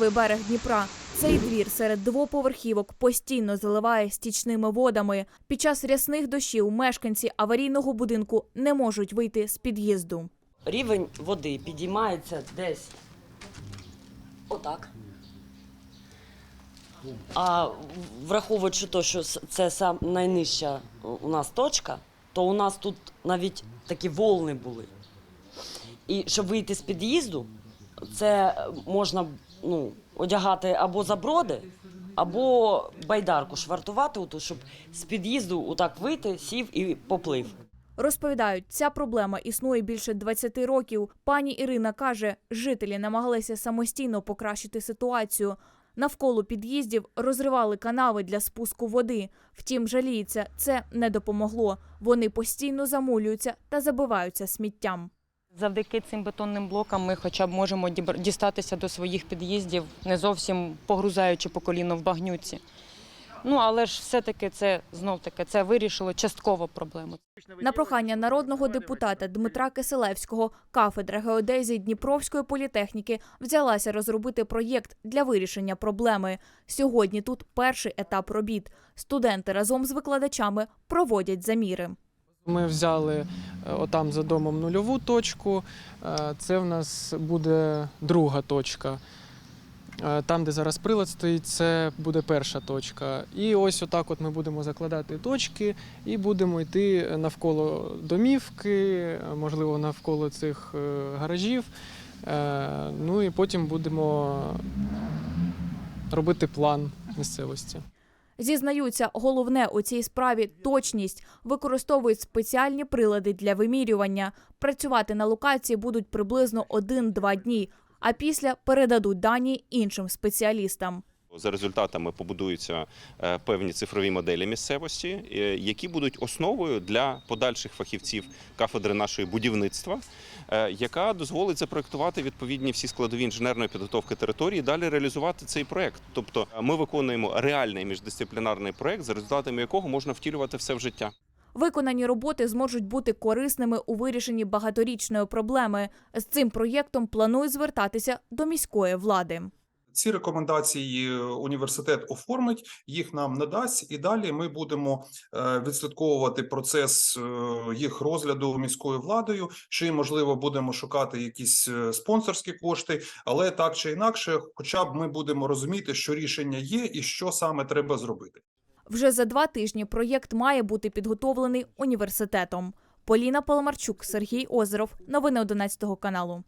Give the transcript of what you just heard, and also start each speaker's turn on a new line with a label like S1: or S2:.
S1: лівий берег Дніпра. Цей двір серед двоповерхівок постійно заливає стічними водами. Під час рясних дощів мешканці аварійного будинку не можуть вийти з під'їзду.
S2: Рівень води підіймається десь отак. А враховуючи те, що це сам найнижча у нас точка, то у нас тут навіть такі волни були. І щоб вийти з під'їзду, це можна ну, одягати або заброди, або байдарку швартувати, оту, щоб з під'їзду отак вийти, сів і поплив.
S1: Розповідають, ця проблема існує більше 20 років. Пані Ірина каже, жителі намагалися самостійно покращити ситуацію. Навколо під'їздів розривали канави для спуску води. Втім, жаліється, це не допомогло. Вони постійно замулюються та забиваються сміттям.
S3: Завдяки цим бетонним блокам ми хоча б можемо дістатися до своїх під'їздів, не зовсім погрузаючи по коліно в багнюці. Ну але ж все-таки це знов таки це вирішило частково проблему.
S1: На прохання народного депутата Дмитра Киселевського кафедра геодезії Дніпровської політехніки взялася розробити проєкт для вирішення проблеми. Сьогодні тут перший етап робіт. Студенти разом з викладачами проводять заміри.
S4: Ми взяли е, отам за домом нульову точку. е, Це в нас буде друга точка. Е, Там, де зараз прилад стоїть, це буде перша точка. І ось отак от ми будемо закладати точки і будемо йти навколо домівки, можливо, навколо цих гаражів. Ну і потім будемо робити план місцевості.
S1: Зізнаються, головне у цій справі точність. Використовують спеціальні прилади для вимірювання. Працювати на локації будуть приблизно 1-2 дні, а після передадуть дані іншим спеціалістам.
S5: За результатами побудуються е, певні цифрові моделі місцевості, е, які будуть основою для подальших фахівців кафедри нашої будівництва, е, яка дозволить запроектувати відповідні всі складові інженерної підготовки території, далі реалізувати цей проект. Тобто, ми виконуємо реальний міждисциплінарний проект, за результатами якого можна втілювати все в життя.
S1: Виконані роботи зможуть бути корисними у вирішенні багаторічної проблеми. З цим проєктом планують звертатися до міської влади.
S6: Ці рекомендації університет оформить, їх нам надасть, і далі ми будемо е, відслідковувати процес е, їх розгляду міською владою. Чи можливо будемо шукати якісь е, спонсорські кошти, але так чи інакше, хоча б ми будемо розуміти, що рішення є і що саме треба зробити.
S1: Вже за два тижні проєкт має бути підготовлений університетом. Поліна Паламарчук, Сергій Озеров. Новини 11 каналу.